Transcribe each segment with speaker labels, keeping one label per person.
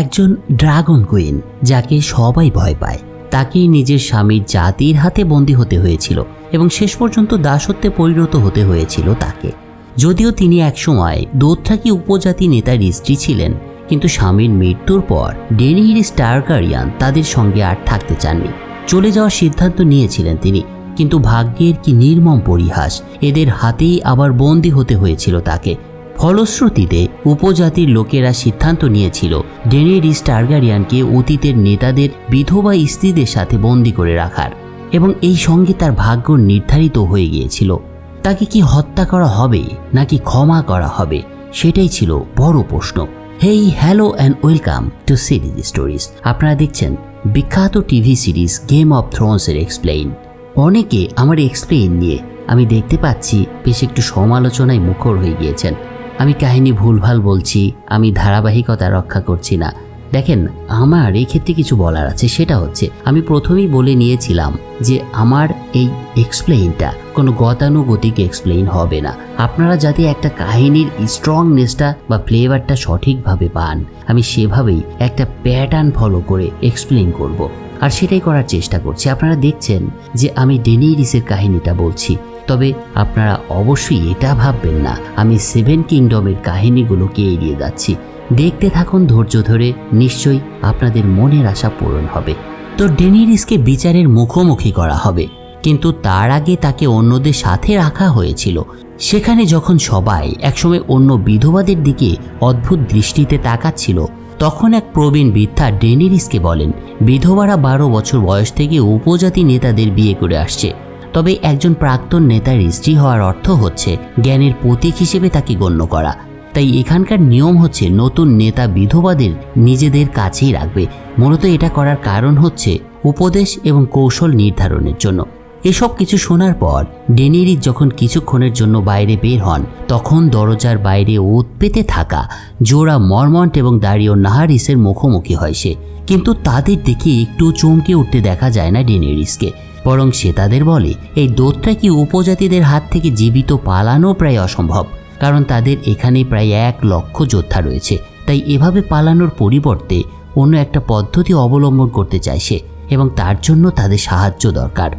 Speaker 1: একজন dragon queen, যাকে সবাই ভয় পায়। তাকেই নিজের স্বামীর জাতির হাতে বন্দী হতে হয়েছিল এবং শেষ পর্যন্ত দাসত্বে পরিণত হতে হয়েছিল তাকে। যদিও তিনি একসময় দোথরাকি উপজাতি নেতার স্ত্রী ছিলেন, কিন্তু স্বামীর মৃত্যুর পর ডেনিহির স্টারকারিয়ান তাদের সঙ্গে আর থাকতে চাননি। চলে যাওয়ার সিদ্ধান্ত নিয়েছিলেন তিনি, কিন্তু ভাগ্যের কি নির্মম পরিহাস, এদের হাতেই আবার বন্দী হতে হয়েছিল তাকে। ফলশ্রুতিতে, উপজাতির লোকেরা সিদ্ধান্ত নিয়েছিল, ডেনেরিস টার্গারিয়ানকে অতীতের নেতাদের, বিধবা স্ত্রীদের সাথে বন্দি করে রাখার, এবং এই সঙ্গে তার ভাগ্য নির্ধারিত হয়ে গিয়েছিল। তাকে কি হত্যা করা হবে, নাকি ক্ষমা করা হবে, সেটাই ছিল বড় প্রশ্ন। Hey, hello and welcome to series stories. আপনারা দেখছেন বিখ্যাত টিভি সিরিজ গেম অফ থ্রোনসের এক্সপ্লেইন। অনেকে আমার এক্সপ্লেইন নিয়ে আমি দেখতে পাচ্ছি, বেশ একটু সমালোচনায় মুখর হয়ে গিয়েছেন। আমি কাহিনী ভুলভাল বলছি, আমি ধারাবাহিকতা রক্ষা করছি না। দেখেন, আমার এই ক্ষেত্রে কিছু বলার আছে, সেটা হচ্ছে, আমি প্রথমেই বলে নিয়েছিলাম যে আমার এই এক্সপ্লেইনটা কোনো গতানুগতিক এক্সপ্লেইন হবে না। আপনারা যাতে একটা কাহিনীর স্ট্রংনেসটা বা ফ্লেভারটা সঠিকভাবে পান, আমি সেভাবেই একটা প্যাটার্ন ফলো করে এক্সপ্লেইন করব। আর সেটাই করার চেষ্টা করছি। আপনারা দেখছেন যে আমি ডেনিরিসের কাহিনীটা বলছি। তবে আপনারা অবশ্যই এটা ভাববেন না। আমি সেভেন কিংডমের কাহিনীগুলোকে এড়িয়ে যাচ্ছি। দেখতে থাকুন ধৈর্য ধরে, নিশ্চয়ই আপনাদের মনের আশা পূরণ হবে। তো ডেনিরিসকে বিচারের মুখোমুখি করা হবে। কিন্তু তার আগে তাকে অন্যদের সাথে রাখা হয়েছিল। সেখানে যখন সবাই একসময় অন্য বিধবাদের দিকে অদ্ভুত দৃষ্টিতে তাকাচ্ছিল, তখন এক প্রবীণ বৃদ্ধা ডেনিরিসকে বলেন, বিধবারা বারো বছর বয়স থেকে উপজাতি নেতাদের বিয়ে করে আসছে। তবে একজন প্রাক্তন নেতার স্ত্রী হওয়ার অর্থ হচ্ছে জ্ঞানের প্রতীক হিসেবে তাকে গণ্য করা। তাই এখানকার নিয়ম হচ্ছে নতুন নেতা বিধবাদের নিজেদের কাছেই রাখবে। মূলত এটা করার কারণ হচ্ছে উপদেশ এবং কৌশল নির্ধারণের জন্য। এসব কিছু শোনার পর ডেনিরি যখন কিছুক্ষণের জন্য বাইরে বের হন, তখন দরজার বাইরে ওত পেতে থাকা জোড়া মর্মন্ট এবং দাঁড়িয়ে নাহারিসের মুখোমুখি হয় সে। কিন্তু তাদের দেখে একটু চমকে উঠতে দেখা যায় না ডেনেরিসকে। বরং সে তাদের বলে, এই দোত্রাকি উপজাতিদের হাত থেকে জীবিত পালানো প্রায় অসম্ভব। কারণ তাদের এখানে প্রায় এক লক্ষ যোদ্ধা রয়েছে। তাই এভাবে পালানোর পরিবর্তে অন্য একটা পদ্ধতি অবলম্বন করতে চাইছে এবং তার জন্য তাদের সাহায্য দরকার।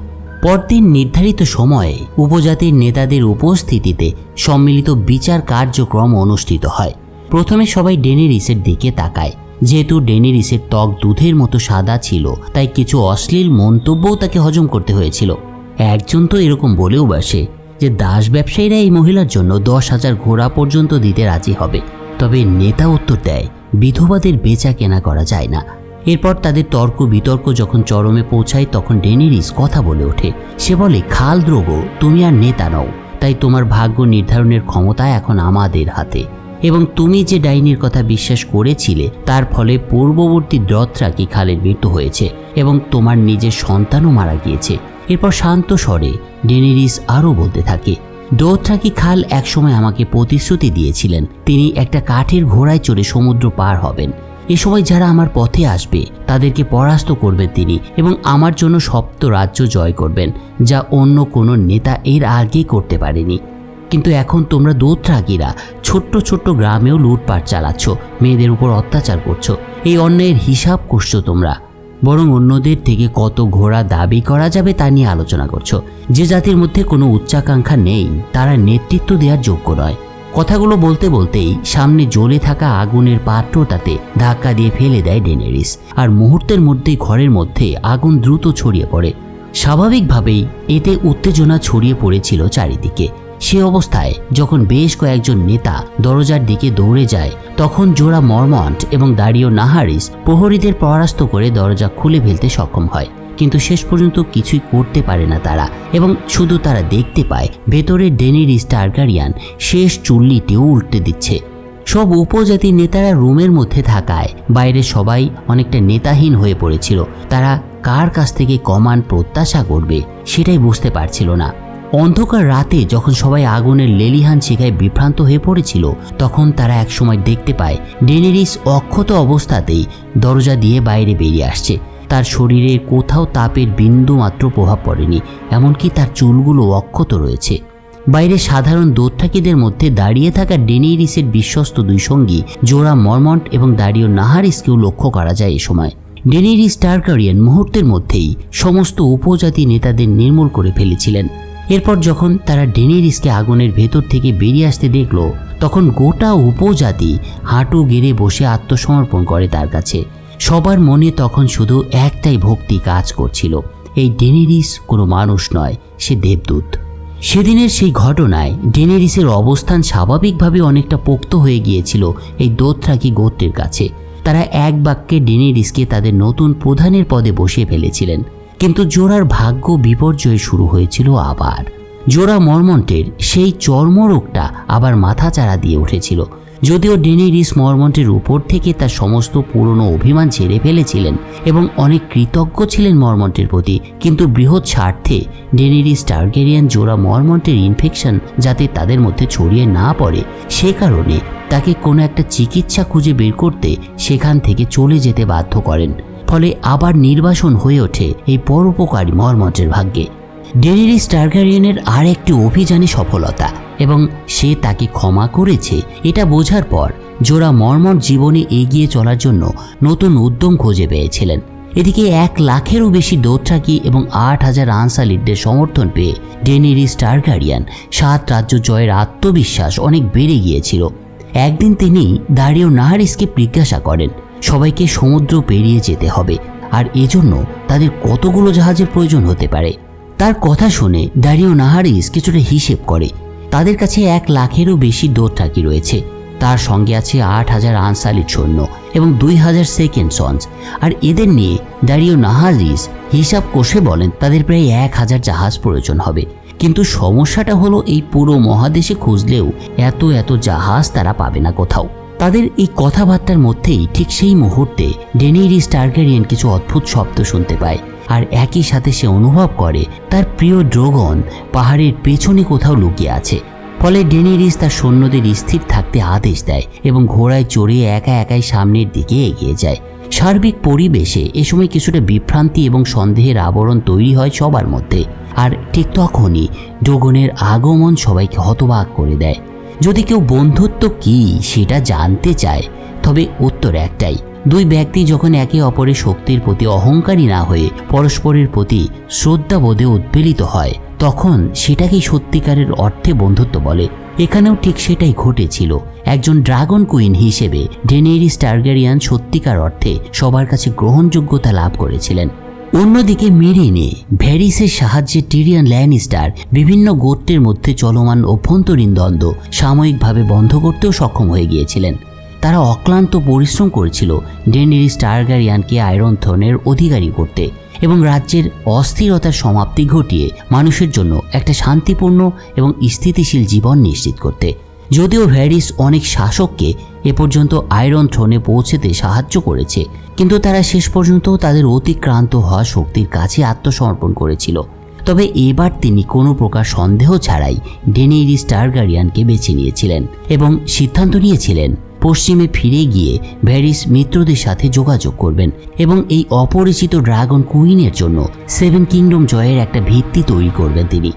Speaker 1: পরদিন নির্ধারিত সময়ে উপজাতির নেতাদের উপস্থিতিতে সম্মিলিত বিচার কার্যক্রম অনুষ্ঠিত হয়। প্রথমে সবাই ডেনেরিসের দিকে তাকায়। যেহেতু ডেনিরিসের ত্বক দুধের মতো সাদা ছিল, তাই কিছু অশ্লীল মন্তব্যও তাকে হজম করতে হয়েছিল। একজন তো এরকম বলেও বাসে যে দাস ব্যবসায়ীরা এই মহিলার জন্য দশ হাজার ঘোড়া পর্যন্ত দিতে রাজি হবে। তবে নেতা উত্তর দেয়, বিধবাদের বেচা কেনা করা যায় না। এরপর তাদের তর্ক বিতর্ক যখন চরমে পৌঁছায়, তখন ডেনিরিস কথা বলে ওঠে। সে বলে, খাল দ্রোগ তুমি আর নেতা নও। তাই তোমার ভাগ্য নির্ধারণের ক্ষমতা এখন আমাদের হাতে। এবং তুমি যে ডাইনির কথা বিশ্বাস করেছিলে, তার ফলে পূর্ববর্তী দ্রত্রাকি খালের মৃত্যু হয়েছে এবং তোমার নিজের সন্তানও মারা গিয়েছে। এরপর শান্ত স্বরে ডেনেরিস আরও বলতে থাকে দোথরাকি খাল একসময় আমাকে প্রতিশ্রুতি দিয়েছিলেন, তিনি একটা কাঠের ঘোড়ায় চড়ে সমুদ্র পার হবেন। এ সময় যারা আমার পথে আসবে, তাদেরকে পরাস্ত করবেন তিনি এবং আমার জন্য সপ্ত রাজ্য জয় করবেন, যা অন্য কোনো নেতা এর আগে করতে পারেনি। কিন্তু এখন তোমরা দোত্রাগিরা ছোট্ট ছোট্ট গ্রামেও লুটপাট চালাচ্ছ, মেয়েদের উপর অত্যাচার করছ। এই অন্যায়ের হিসাব করছ তোমরা। বরং অন্যদের থেকে কত ঘোড়া দাবি করা যাবে তা নিয়ে আলোচনা করছ। যে জাতির মধ্যে কোনো উচ্চাকাঙ্ক্ষা নেই, তারা নেতৃত্ব দেওয়ার যোগ্য নয়। কথাগুলো বলতে বলতেই সামনে জ্বলে থাকা আগুনের পাত্রটাতে ধাক্কা দিয়ে ফেলে দেয় ডেনেরিস। আর মুহূর্তের মধ্যেই ঘরের মধ্যে আগুন দ্রুত ছড়িয়ে পড়ে। স্বাভাবিকভাবেই এতে উত্তেজনা ছড়িয়ে পড়েছিল চারিদিকে। সে অবস্থায় যখন বেশ কয়েকজন নেতা দরজার দিকে দৌড়ে যায়, তখন জোড়া মর্মন্ট এবং দাড়িও নাহারিস প্রহরীদের পরাস্ত করে দরজা খুলে ফেলতে সক্ষম হয়। কিন্তু শেষ পর্যন্ত কিছুই করতে পারে না তারা এবং শুধু তারা দেখতে পায় ভেতরের ডেনিরিস টার্গারিয়ান শেষ চুল্লিটিও উল্টে দিচ্ছে। সব উপজাতি নেতারা রুমের মধ্যে থাকায় বাইরে সবাই অনেকটা নেতাহীন হয়ে পড়েছিল। তারা কার কাছ থেকে কমান প্রত্যাশা করবে সেটাই বুঝতে পারছিল না। অন্ধকার রাতে যখন সবাই আগুনের লেলিহান শিখায় বিভ্রান্ত হয়ে পড়েছিল, তখন তারা একসময় দেখতে পায়, ডেনেরিস অক্ষত অবস্থাতেই দরজা দিয়ে বাইরে বেরিয়ে আসছে। তার শরীরে কোথাও তাপের বিন্দু মাত্র প্রভাব পড়েনি, এমনকি তার চুলগুলো অক্ষত রয়েছে। বাইরে সাধারণ দোত্রাকিদের মধ্যে দাঁড়িয়ে থাকা ডেনেইরিসের বিশ্বস্ত দুই সঙ্গী, জোড়া মর্মন্ট এবং দাঁড়িয়ে নাহারিসকেও লক্ষ্য করা যায় এ সময়। ডেনেরিস টার্কারিয়ান মুহূর্তের মধ্যেই সমস্ত উপজাতি নেতাদের নির্মূল করে ফেলেছিলেন। এরপর যখন তারা ডেনেরিসকে আগুনের ভেতর থেকে বেরিয়ে আসতে দেখল, তখন গোটা উপজাতি হাঁটু গেড়ে বসে আত্মসমর্পণ করে তার কাছে। সবার মনে তখন শুধু একটাই ভক্তি কাজ করছিল, এই ডেনেরিস কোনো মানুষ নয়, সে দেবদূত। সেদিনের সেই ঘটনায় ডেনেরিসের অবস্থান স্বাভাবিকভাবে অনেকটা পোক্ত হয়ে গিয়েছিল এই দোথরাকি গোত্রের কাছে। তারা এক বাক্যে ডেনেরিসকে তাদের নতুন প্রধানের পদে বসিয়ে ফেলেছিলেন। কিন্তু জোড়ার ভাগ্য বিপর্যয় শুরু হয়েছিল আবার। জোড়া মর্মন্টের সেই চর্মরোগটা আবার মাথা মাথাচাড়া দিয়ে উঠেছিল। যদিও ডেনেরিস মর্মন্টের উপর থেকে তার সমস্ত পুরনো অভিমান ছেড়ে ফেলেছিলেন এবং অনেক কৃতজ্ঞ ছিলেন মর্মন্টের প্রতি, কিন্তু বৃহৎ স্বার্থে ডেনেরিস টার্গেরিয়ান জোড়া মর্মন্টের ইনফেকশন যাতে তাদের মধ্যে ছড়িয়ে না পড়ে, সে কারণে তাকে কোনো একটা চিকিৎসা খুঁজে বের করতে সেখান থেকে চলে যেতে বাধ্য করেন। ফলে আবার নির্বাসন হয়ে ওঠে এই পরোপকারী মর্মটের ভাগ্যে। ডেনেরিস টার্গারিয়ানের আর একটি অভিযানে সফলতা এবং সে তাকে ক্ষমা করেছে, এটা বোঝার পর জোড়া মর্মর জীবনে এগিয়ে চলার জন্য নতুন উদ্যম খুঁজে পেয়েছিলেন। এদিকে এক লাখেরও বেশি দোত্রাকি এবং আট হাজার আনসালিডদের সমর্থন পেয়ে ডেনেরিস টার্গারিয়ান সাত রাজ্য জয়ের আত্মবিশ্বাস অনেক বেড়ে গিয়েছিল। একদিন তিনি দাঁড়িয়েও নাহারিসকে জিজ্ঞাসা করেন সবাইকে সমুদ্র পেরিয়ে যেতে হবে, আর এজন্য তাদের কতগুলো জাহাজের প্রয়োজন হতে পারে। তার কথা শুনে দাঁড়িয়েও নাহারিস কিছুটা হিসেব করে। তাদের কাছে এক লাখেরও বেশি দোরটাকি রয়েছে। তার সঙ্গে আছে আট হাজার আনসালিড সৈন্য এবং দুই হাজার সেকেন্ড সঞ্চ আর এদের নিয়ে দাঁড়িয়েও নাহারিস হিসাব কষে বলেন, তাদের প্রায় এক হাজার জাহাজ প্রয়োজন হবে। কিন্তু সমস্যাটা হলো, এই পুরো মহাদেশে খুঁজলেও এত এত জাহাজ তারা পাবে না কোথাও। তাদের এই কথাবার্তার মধ্যেই ঠিক সেই মুহূর্তে ডেনেরিস টার্গেরিয়ান কিছু অদ্ভুত শব্দ শুনতে পায়, আর একই সাথে সে অনুভব করে তার প্রিয় ড্রোগন পাহাড়ের পেছনে কোথাও লুকিয়ে আছে। ফলে ডেনেরিস তার সৈন্যদের স্থির থাকতে আদেশ দেয় এবং ঘোড়ায় চড়ে একা একাই সামনের দিকে এগিয়ে যায়। সার্বিক পরিবেশে এ সময় কিছুটা বিভ্রান্তি এবং সন্দেহের আবরণ তৈরি হয় সবার মধ্যে, আর ঠিক তখনই ডোগনের আগমন সবাইকে হতবাক করে দেয়। যদি কেউ বন্ধুত্ব কি সেটা জানতে চায়, তবে উত্তর একটাই। দুই ব্যক্তি যখন একে অপরের শক্তির প্রতি অহংকারী না হয়ে পরস্পরের প্রতি শ্রদ্ধাবোধে উদ্বেলিত হয়, তখন সেটাকেই সত্যিকারের অর্থে বন্ধুত্ব বলে। এখানেও ঠিক সেটাই ঘটেছিল। একজন ড্রাগন কুইন হিসেবে ডেনেরিস টার্গেরিয়ান সত্যিকার অর্থে সবার কাছে গ্রহণযোগ্যতা লাভ করেছিলেন। অন্যদিকে মেরিনে ভ্যারিসের সাহায্যে টিরিয়ান ল্যানিস্টার বিভিন্ন গোত্রের মধ্যে চলমান অভ্যন্তরীণ দ্বন্দ্ব সাময়িকভাবে বন্ধ করতেও সক্ষম হয়ে গিয়েছিলেন। তারা অক্লান্ত পরিশ্রম করেছিল ডেনেরিস টার্গারিয়ানকে আয়রন থ্রোনের অধিকারী করতে এবং রাজ্যের অস্থিরতার সমাপ্তি ঘটিয়ে মানুষের জন্য একটা শান্তিপূর্ণ এবং স্থিতিশীল জীবন নিশ্চিত করতে। যদিও ভ্যারিস অনেক শাসককে এ পর্যন্ত আয়রন থ্রোনে পৌঁছেতে সাহায্য করেছে। কিন্তু তারা শেষ পর্যন্ত তাদের অতিক্রান্ত হওয়া শক্তির কাছে আত্মসমর্পণ করেছিল। তবে এবার তিনি কোনো প্রকার সন্দেহ ছাড়াই ডেনেরিস টার্গারিয়ানকে বেছে নিয়েছিলেন এবং সিদ্ধান্ত নিয়েছিলেন, পশ্চিমে ফিরে গিয়ে ভ্যারিস মিত্রদের সাথে যোগাযোগ করবেন এবং এই অপরিচিত ড্রাগন কুইনের জন্য সেভেন কিংডম জয়ের একটা ভিত্তি তৈরি করবেন তিনি।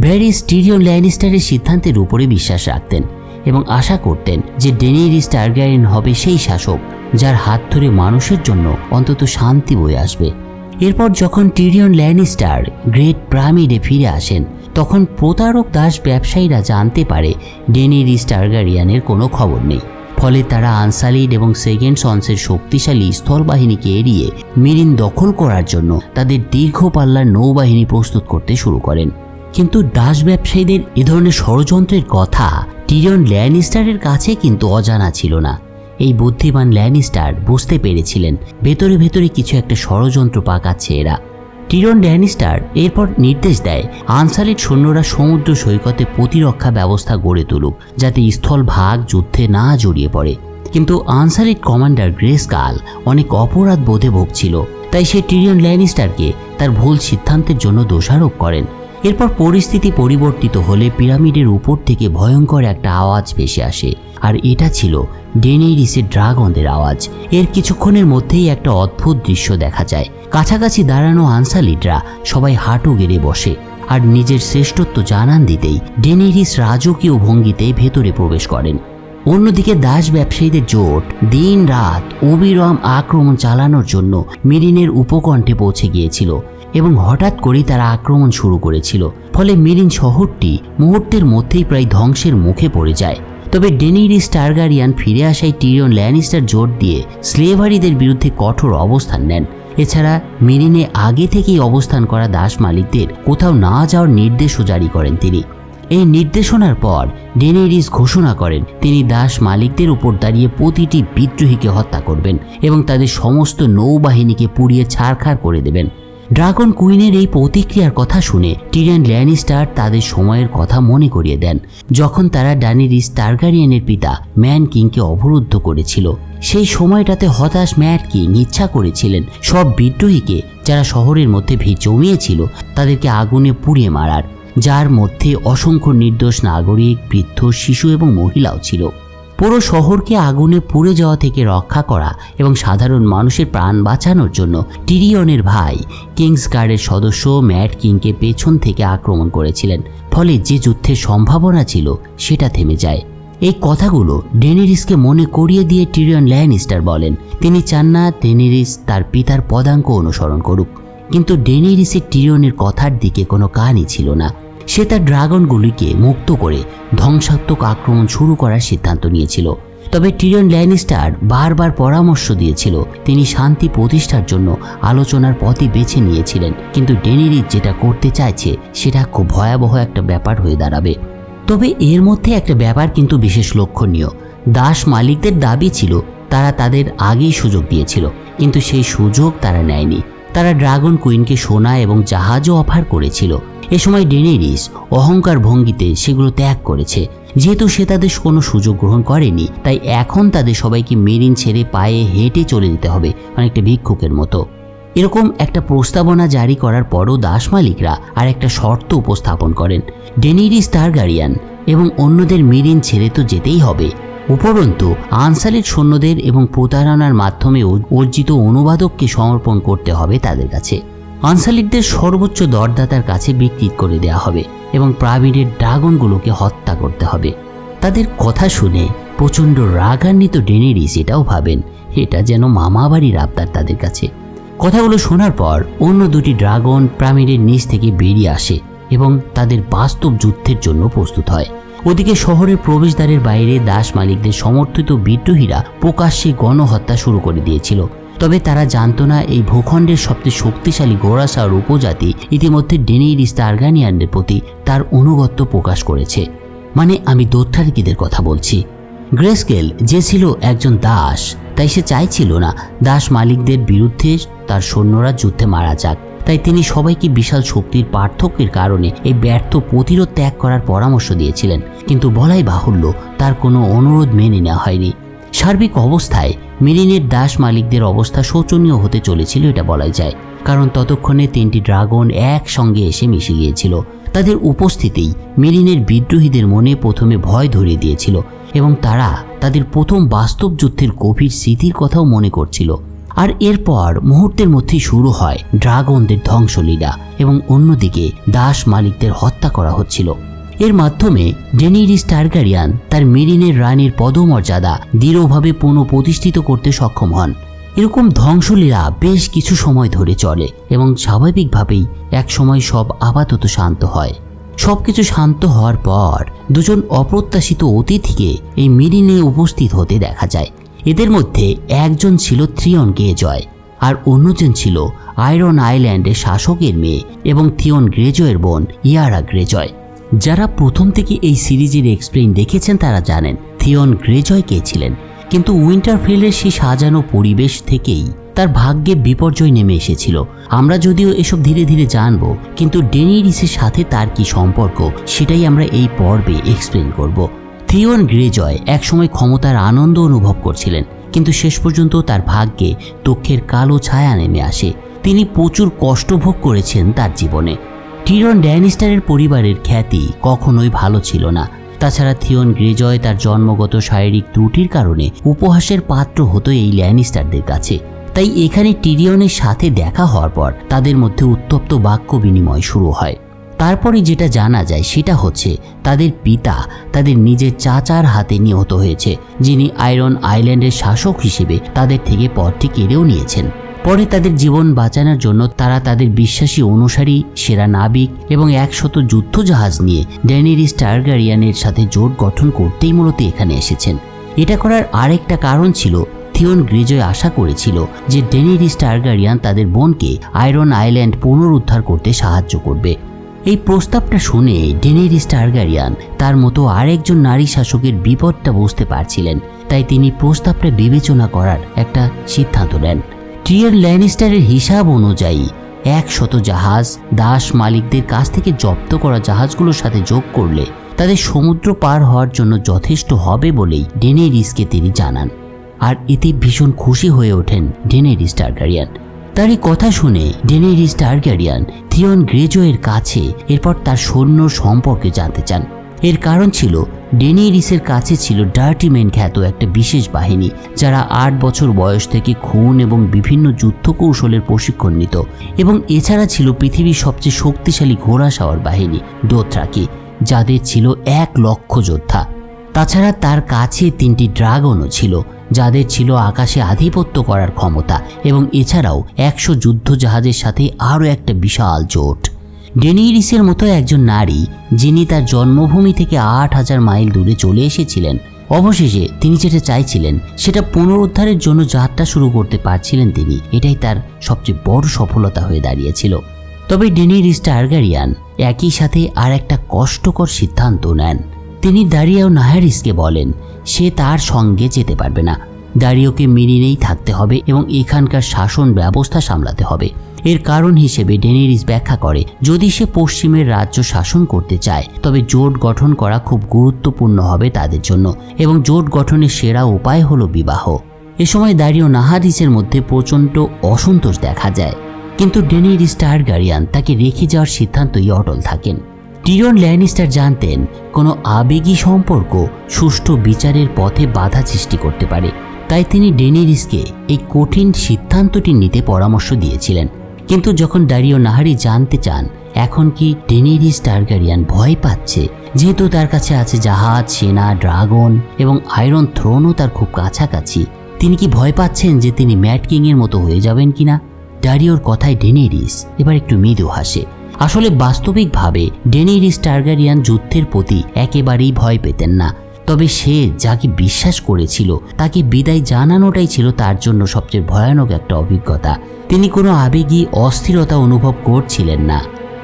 Speaker 1: ভ্যারিস টিরিয়ন ল্যানিস্টারের সিদ্ধান্তের উপরে বিশ্বাস রাখতেন। এবং আশা করতেন যে ডেনেরিস টার্গারিয়ান হবে সেই শাসক, যার হাত ধরে মানুষের জন্য অন্তত শান্তি বয়ে আসবে। এরপর যখন টিরিয়ন ল্যানিস্টার গ্রেট প্রামিডে ফিরে আসেন, তখন প্রতারক দাস ব্যবসায়ীরা জানতে পারে ডেনেরিস টার্গারিয়ানের কোনো খবর নেই। ফলে তারা আনসালিড এবং সেকেন্ড সন্সের শক্তিশালী স্থলবাহিনীকে এড়িয়ে মেরিন দখল করার জন্য তাদের দীর্ঘ পাল্লার নৌবাহিনী প্রস্তুত করতে শুরু করেন। কিন্তু ডাস ব্যবসায়ীদের এ ধরনের ষড়যন্ত্রের কথা টিরিয়ন ল্যানিস্টারের কাছে কিন্তু অজানা ছিল না। এই বুদ্ধিমান ল্যানিস্টার বুঝতে পেরেছিলেন ভেতরে ভেতরে কিছু একটা ষড়যন্ত্র পাকাচ্ছে এরা। টিরন ড্যানিস্টার এরপর নির্দেশ দেয়, আনসারের সৈন্যরা সমুদ্র সৈকতে প্রতিরক্ষা ব্যবস্থা গড়ে তুলুক, যাতে স্থল ভাগ যুদ্ধে না জড়িয়ে পড়ে। কিন্তু আনসারের কমান্ডার গ্রেস কাল অনেক অপরাধ বোধে ভুগছিল, তাই সে টিরিয়ন ল্যানিস্টারকে তার ভুল সিদ্ধান্তের জন্য দোষারোপ করেন। এরপর পরিস্থিতি পরিবর্তিত হলে পিরামিডের উপর থেকে ভয়ঙ্কর একটা আওয়াজ ভেসে আসে, আর এটা ছিল ডেনেরিসের ড্রাগনদের আওয়াজ। এর কিছুক্ষণের মধ্যেই একটা অদ্ভুত দৃশ্য দেখা যায়। কাছাকাছি দাঁড়ানো আনসালিডরা সবাই হাঁটু গেড়ে বসে, আর নিজের শ্রেষ্ঠত্ব জানান দিতেই ডেনেরিস রাজকীয় ভঙ্গিতে ভেতরে প্রবেশ করেন। অন্যদিকে দাস ব্যবসায়ীদের জোট দিন রাত অবিরাম আক্রমণ চালানোর জন্য মেরিনের উপকণ্ঠে পৌঁছে গিয়েছিল। এবং হঠাৎ করেই তারা আক্রমণ শুরু করেছিল, ফলে মেরিন শহরটি মুহূর্তের মধ্যেই প্রায় ধ্বংসের মুখে পড়ে যায়। তবে ডেনিরিস টার্গারিয়ান ফিরে আসায় টিরিয়ন ল্যানিস্টার জোর দিয়ে স্লেভারিদের বিরুদ্ধে কঠোর অবস্থান নেন। এছাড়া মেরিনে আগে থেকেই অবস্থান করা দাস মালিকদের কোথাও না যাওয়ার নির্দেশও জারি করেন তিনি। এই নির্দেশনার পর ডেনেরিস ঘোষণা করেন, তিনি দাস মালিকদের উপর দাঁড়িয়ে প্রতিটি বিদ্রোহীকে হত্যা করবেন এবং তাদের সমস্ত নৌবাহিনীকে পুড়িয়ে ছাড়খাড় করে দেবেন। ড্রাগন কুইনের এই প্রতিক্রিয়ার কথা শুনে টিরিয়ান ল্যানিস্টার তাদের সময়ের কথা মনে করিয়ে দেন, যখন তারা ডানেরিস টার্গারিয়ানের পিতা ম্যান কিংকে অবরুদ্ধ করেছিল। সেই সময়টাতে হতাশ ম্যাট কিং ইচ্ছা করেছিলেন সব বিদ্রোহীকে, যারা শহরের মধ্যে ভিড় জমিয়েছিল, তাদেরকে আগুনে পুড়িয়ে মারার, যার মধ্যে অসংখ্য নির্দোষ নাগরিক, বৃদ্ধ, শিশু এবং মহিলাও ছিল। পুরো শহরকে আগুনে পুড়ে যাওয়া থেকে রক্ষা করা এবং সাধারণ মানুষের প্রাণ বাঁচানোর জন্য টিরিয়নের ভাই কিংস গার্ডের সদস্য ম্যাট কিংকে পেছন থেকে আক্রমণ করেছিলেন। ফলে যে যুদ্ধের সম্ভাবনা ছিল, সেটা থেমে যায়। এই কথাগুলো ডেনেরিসকে মনে করিয়ে দিয়ে টিরিয়ন ল্যানিস্টার বলেন, তিনি চান না ডেনেরিস তার পিতার পদাঙ্ক অনুসরণ করুক। কিন্তু ডেনেরিসের টিরিয়নের কথার দিকে কোনো কানই ছিল না। সে তার ড্রাগনগুলিকে মুক্ত করে ধ্বংসাত্মক আক্রমণ শুরু করার সিদ্ধান্ত নিয়েছিল। তবে টিরিয়ন ল্যানিস্টার বারবার পরামর্শ দিয়েছিল, তিনি শান্তি প্রতিষ্ঠার জন্য আলোচনার পথই বেছে নিয়েছিলেন। কিন্তু ডেনিরিস যেটা করতে চাইছে, সেটা খুব ভয়াবহ একটা ব্যাপার হয়ে দাঁড়াবে। তবে এর মধ্যে একটা ব্যাপার কিন্তু বিশেষ লক্ষণীয়। দাস মালিকদের দাবি ছিল, তারা তাদের আগেই সুযোগ দিয়েছিল, কিন্তু সেই সুযোগ তারা নেয়নি। তারা ড্রাগন কুইনকে সোনা এবং জাহাজও অফার করেছিল। এ সময় ডেনেরিস অহংকার ভঙ্গিতে সেগুলো ত্যাগ করেছে। যেহেতু সে তাদের কোনো সুযোগ গ্রহণ করেনি, তাই এখন তাদের সবাইকে মেরিন ছেড়ে পায়ে হেঁটে চলে যেতে হবে অনেকটা ভিক্ষুকের মতো। এরকম একটা প্রস্তাবনা জারি করার পরও দাস মালিকরা আর একটা শর্ত উপস্থাপন করেন। ডেনিরিস টার্গারিয়ান এবং অন্যদের মেরিন ছেড়ে তো যেতেই হবে। উপরন্তু, আনসারের সৈন্যদের এবং প্রতারণার মাধ্যমে অর্জিত অনুবাদককে সমর্পণ করতে হবে তাদের কাছে। আনসালিকদের সর্বোচ্চ দরদাতার কাছে বিক্রি করে দেওয়া হবে এবং প্রাবীণের ড্রাগনগুলোকে হত্যা করতে হবে। তাদের কথা শুনে প্রচণ্ড রাগান্বিত ডেনেরিস এটাও ভাবেন, এটা যেন মামা বাড়ির আবদার তাদের কাছে। কথাগুলো শোনার পর অন্য দুটি ড্রাগন প্রামিডের নিচ থেকে বেরিয়ে আসে এবং তাদের বাস্তব যুদ্ধের জন্য প্রস্তুত হয়। ওদিকে শহরের প্রবেশদ্বারের বাইরে দাস মালিকদের সমর্থিত বিদ্রোহীরা প্রকাশ্যে গণহত্যা শুরু করে দিয়েছিল। তবে তারা জানতো না এই ভূখণ্ডের সবচেয়ে শক্তিশালী গোরাসার উপজাতি ইতিমধ্যে ডেনিরিস টার্গানিয়ানদের প্রতি তার অনুগত্য প্রকাশ করেছে। মানে আমি দোত্থারিকিদের কথা বলছি। গ্রেসকেল যে ছিল একজন দাস, তাই সে চাইছিল না দাস মালিকদের বিরুদ্ধে তার সৈন্যরা যুদ্ধে মারা যাক। তাই তিনি সবাইকে বিশাল শক্তির পার্থক্যের কারণে এই ব্যর্থ প্রতিরোধ ত্যাগ করার পরামর্শ দিয়েছিলেন। কিন্তু বলাই বাহুল্য, তার কোনো অনুরোধ মেনে নেওয়া হয়নি। সার্বিক অবস্থায় মেরিনের দাস মালিকদের অবস্থা শোচনীয় হতে চলেছিল এটা বলাই যায়। কারণ ততক্ষণে তিনটি ড্রাগন একসঙ্গে এসে মিশে গিয়েছিল। তাদের উপস্থিতিই মেরিনের বিদ্রোহীদের মনে প্রথমে ভয় ধরিয়ে দিয়েছিল এবং তারা তাদের প্রথম বাস্তব যুদ্ধের গভীর স্মৃতির কথাও মনে করছিল। আর এরপর মুহূর্তের মধ্যেই শুরু হয় ড্রাগনদের ধ্বংসলীলা এবং অন্যদিকে দাস মালিকদের হত্যা করা হচ্ছিল। এর মাধ্যমে ডেনিরিস টার্গারিয়ান তার মেরিনের রানীর পদমর্যাদা দৃঢ়ভাবে পুনঃপ্রতিষ্ঠিত করতে সক্ষম হন। এরকম ধ্বংসলীলা বেশ কিছু সময় ধরে চলে এবং স্বাভাবিকভাবেই একসময় সব আপাতত শান্ত হয়। সবকিছু শান্ত হওয়ার পর দুজন অপ্রত্যাশিত অতিথিকে এই মেরিনে উপস্থিত হতে দেখা যায়। এদের মধ্যে একজন ছিল থ্রিয়ন জয় আর অন্যজন ছিল আয়রন আইল্যান্ডের শাসকের মেয়ে এবং থিয়ন গ্রেজয়ের বোন ইয়ারা গ্রেজয়। যারা প্রথম থেকে এই সিরিজের এক্সপ্লেন দেখেছেন তারা জানেন থিয়ন গ্রেজয় কে ছিলেন। কিন্তু উইন্টারফিল্ডের সেই সাজানো পরিবেশ থেকেই তার ভাগ্যে বিপর্যয় নেমে এসেছিল। আমরা যদিও এসব ধীরে ধীরে জানব, কিন্তু ডেনিরিসের সাথে তার কি সম্পর্ক সেটাই আমরা এই পর্বে এক্সপ্লেন করব। থিওন গ্রেজয় একসময় ক্ষমতার আনন্দ অনুভব করছিলেন, কিন্তু শেষ পর্যন্ত তার ভাগ্যে দুঃখের কালো ছায়া নেমে আসে। তিনি প্রচুর কষ্ট ভোগ করেছেন তার জীবনে। টিরন ড্যানিস্টারের পরিবারের খ্যাতি কখনোই ভালো ছিল না। তাছাড়া থিওন গ্রেজয় তার জন্মগত শারীরিক ত্রুটির কারণে উপহাসের পাত্র হতো এই ল্যানিস্টারদের কাছে। তাই এখানে টিরিয়নের সাথে দেখা হওয়ার পর তাদের মধ্যে উত্তপ্ত বাক্য বিনিময় শুরু হয়। তারপরে যেটা জানা যায় সেটা হচ্ছে তাদের পিতা তাদের নিজের চাচার হাতে নিহত হয়েছে, যিনি আয়রন আইল্যান্ডের শাসক হিসেবে তাদের থেকে পদটি কেড়েও নিয়েছেন। পরে তাদের জীবন বাঁচানোর জন্য তারা তাদের বিশ্বাসী অনুসারী, সেরা নাবিক এবং একশত যুদ্ধজাহাজ নিয়ে ড্যানিরিস টার্গারিয়ানের সাথে জোট গঠন করতেই মূলত এখানে এসেছেন। এটা করার আরেকটা কারণ ছিল, থিওন গ্রেজয় আশা করেছিল যে ডেনিরিস টার্গারিয়ান তাদের বোনকে আয়রন আইল্যান্ড পুনরুদ্ধার করতে সাহায্য করবে। এই প্রস্তাবটা শুনে ডেনেরিস স্টারগারিয়ান তার মতো আরেকজন নারী শাসকের বিপদটা বুঝতে পারছিলেন। তাই তিনি প্রস্তাবটা বিবেচনা করার একটা সিদ্ধান্ত নেন। ট্রিয়ার ল্যানিস্টারের হিসাব অনুযায়ী একশত জাহাজ দাস মালিকদের কাছ থেকে জব্দ করা জাহাজগুলোর সাথে যোগ করলে তাদের সমুদ্র পার হওয়ার জন্য যথেষ্ট হবে বলেই ডেনেরিসকে তিনি জানান। আর এতে ভীষণ খুশি হয়ে ওঠেন ডেনেরিস টার্গারিয়ান। তার এই কথা শুনে ডেনেরিস টার্গারিয়ান থিয়ন গ্রেজোয়ের কাছে এরপর তার সৈন্য সম্পর্কে জানতে চান। এর কারণ ছিল, ডেনেরিসের কাছে ছিল ডার্টিমেন খ্যাত একটা বিশেষ বাহিনী, যারা আট বছর বয়স থেকে খুন এবং বিভিন্ন যুদ্ধ কৌশলের প্রশিক্ষণ নিত এবং এছাড়া ছিল পৃথিবীর সবচেয়ে শক্তিশালী ঘোড়া সাওয়ার বাহিনী, ডোথরাকি, যাদের ছিল এক লক্ষ যোদ্ধা। তাছাড়া তার কাছে তিনটি ড্রাগনও ছিল যাদের ছিল আকাশে আধিপত্য করার ক্ষমতা এবং এছাড়াও একশো যুদ্ধজাহাজের সাথে আরও একটা বিশাল জোট। ডেনিরিসের মতো একজন নারী, যিনি তার জন্মভূমি থেকে আট হাজার মাইল দূরে চলে এসেছিলেন। অবশেষে তিনি যেটা চাইছিলেন, সেটা পুনরুদ্ধারের জন্য যাত্রা শুরু করতে পারছিলেন তিনি। এটাই তার সবচেয়ে বড় সফলতা হয়ে দাঁড়িয়েছিল। তবে ডেনিরিস টার্গারিয়ান একই সাথে আর একটা কষ্টকর সিদ্ধান্ত নেন। তিনি দাঁড়িয়েও নাহারিসকে বলেন, সে তার সঙ্গে যেতে পারবে না। দাঁড়িয়েওকে মিনিনেই থাকতে হবে এবং এখানকার শাসন ব্যবস্থা সামলাতে হবে। এর কারণ হিসেবে ডেনিরিস ব্যাখ্যা করে, যদি সে পশ্চিমের রাজ্য শাসন করতে চায়, তবে জোট গঠন করা খুব গুরুত্বপূর্ণ হবে তাদের জন্য এবং জোট গঠনের সেরা উপায় হলো বিবাহ। এ সময় দাঁড়িয়েও নাহারিসের মধ্যে প্রচণ্ড অসন্তোষ দেখা যায়। কিন্তু ডেনিরিস টার্গারিয়ান তাকে রেখে যাওয়ার সিদ্ধান্তই অটল থাকেন। টিরন ল্যানিস্টার জানতেন, কোনো আবেগী সম্পর্ক সুষ্ঠু বিচারের পথে বাধা সৃষ্টি করতে পারে। তাই তিনি ডেনিরিসকে এই কঠিন সিদ্ধান্তটি নিতে পরামর্শ দিয়েছিলেন। কিন্তু যখন ডারিও নাহারি জানতে চান, এখন কি ডেনিরিস টার্গারিয়ান ভয় পাচ্ছে? যেহেতু তার কাছে আছে জাহাজ, সেনা, ড্রাগন এবং আয়রন থ্রোনও তার খুব কাছাকাছি, তিনি কি ভয় পাচ্ছেন যে তিনি ম্যাট কিংয়ের মতো হয়ে যাবেন কিনা? ডারিওর কথায় ডেনেরিস এবার একটু মৃদু হাসে। আসলে বাস্তবিকভাবে ডেনেরিস টার্গারিয়ান যুদ্ধের প্রতি একেবারেই ভয় পেতেন না। তবে সে যাকে বিশ্বাস করেছিল তাকে বিদায় জানানোটাই ছিল তার জন্য সবচেয়ে ভয়ানক একটা অভিজ্ঞতা। তিনি কোনো আবেগী অস্থিরতা অনুভব করছিলেন না।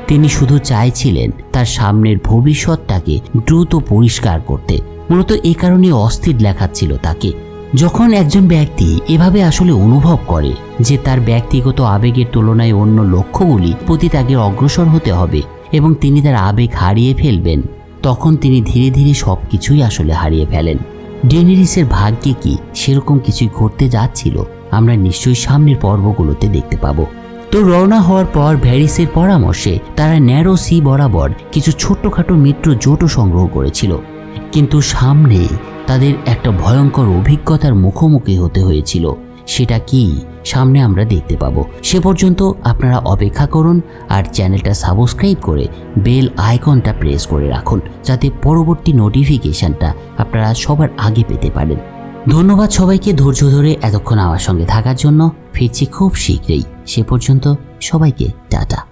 Speaker 1: তিনি শুধু চাইছিলেন তার সামনের ভবিষ্যৎটাকে দ্রুত পরিষ্কার করতে। মূলত এ কারণে অস্থির লেখাচ্ছিল তাকে। যখন একজন ব্যক্তি এভাবে আসলে অনুভব করে যে তার ব্যক্তিগত আবেগের তুলনায় অন্য লক্ষ্যগুলি প্রতি তাকে অগ্রসর হতে হবে এবং তিনি তার আবেগ হারিয়ে ফেলবেন, তখন তিনি ধীরে ধীরে সব কিছুই আসলে হারিয়ে ফেলেন। ডেনেরিসের ভাগ্যে কি সেরকম কিছুই ঘটতে যাচ্ছিল, আমরা নিশ্চয়ই সামনের পর্বগুলোতে দেখতে পাবো। তো রওনা হওয়ার পর ভ্যারিসের পরামর্শে তারা ন্যারো সি বরাবর কিছু ছোট্টখাটো মিত্র জোটও সংগ্রহ করেছিল। কিন্তু সামনে তাদের একটা ভয়ঙ্কর অভিজ্ঞতার মুখোমুখি হতে হয়েছিল। সেটা কি? সামনে আমরা দেখতে পাবো। সে পর্যন্ত আপনারা অপেক্ষা করুন আর চ্যানেলটা সাবস্ক্রাইব করে বেল আইকনটা প্রেস করে রাখুন, যাতে পরবর্তী নোটিফিকেশনটা আপনারা সবার আগে পেতে পারেন। ধন্যবাদ সবাইকে ধৈর্য ধরে এতক্ষণ আমার সঙ্গে থাকার জন্য। ফিরছি খুব শীঘ্রই। সে পর্যন্ত সবাইকে টাটা।